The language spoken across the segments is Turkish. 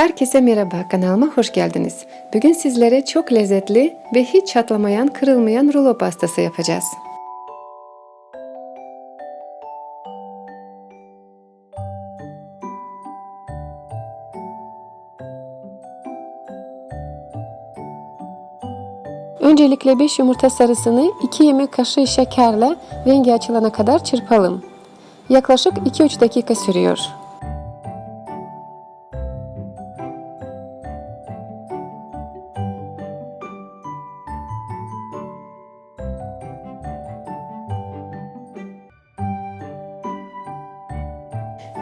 Herkese merhaba, kanalıma hoş geldiniz. Bugün sizlere çok lezzetli ve hiç çatlamayan, kırılmayan rulo pastası yapacağız. Öncelikle 5 yumurta sarısını 2 yemek kaşığı şekerle rengi açılana kadar çırpalım. Yaklaşık 2-3 dakika sürüyor.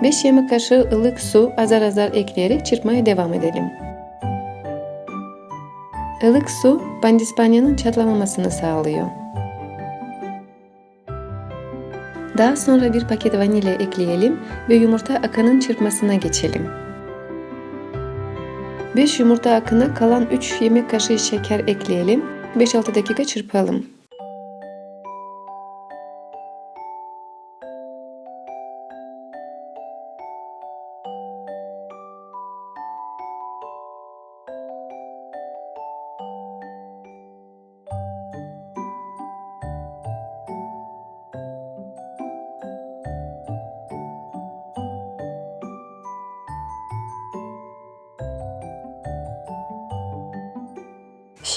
Beş yemek kaşığı ılık su azar azar ekleyerek çırpmaya devam edelim. Ilık su pandispanyanın çatlamamasını sağlıyor. Daha sonra bir paket vanilya ekleyelim ve yumurta akının çırpmasına geçelim. 5 yumurta akına kalan 3 yemek kaşığı şeker ekleyelim. 5-6 dakika çırpalım.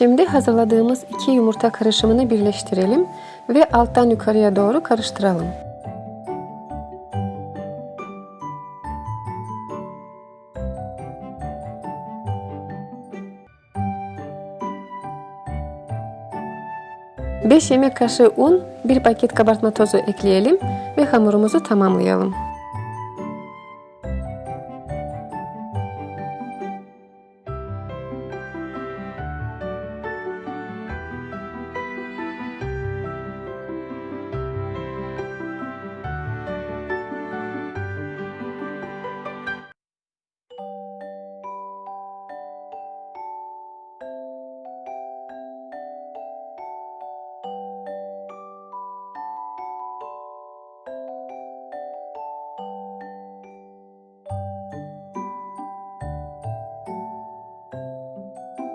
Şimdi hazırladığımız iki yumurta karışımını birleştirelim ve alttan yukarıya doğru karıştıralım. Beş yemek kaşığı un, bir paket kabartma tozu ekleyelim ve hamurumuzu tamamlayalım.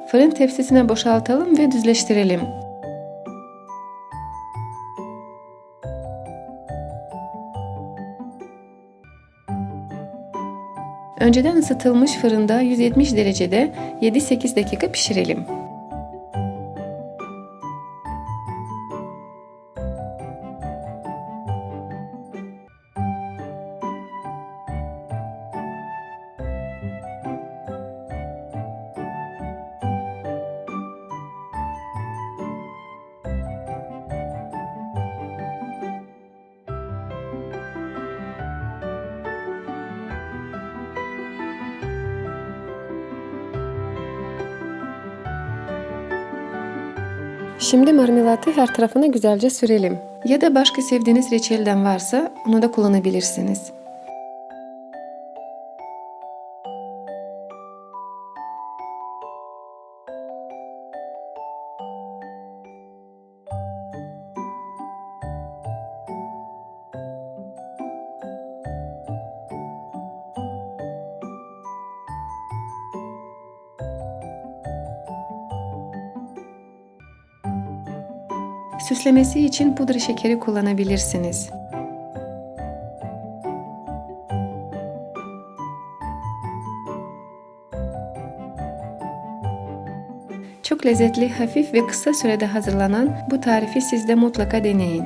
Fırın tepsisine boşaltalım ve düzleştirelim. Önceden ısıtılmış fırında 170 derecede 7-8 dakika pişirelim. Şimdi marmelatı her tarafına güzelce sürelim. Ya da başka sevdiğiniz reçelden varsa onu da kullanabilirsiniz. Süslemesi için pudra şekeri kullanabilirsiniz. Çok lezzetli, hafif ve kısa sürede hazırlanan bu tarifi siz de mutlaka deneyin.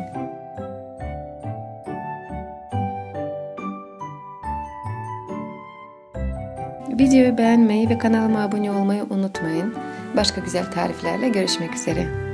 Videoyu beğenmeyi ve kanalıma abone olmayı unutmayın. Başka güzel tariflerle görüşmek üzere.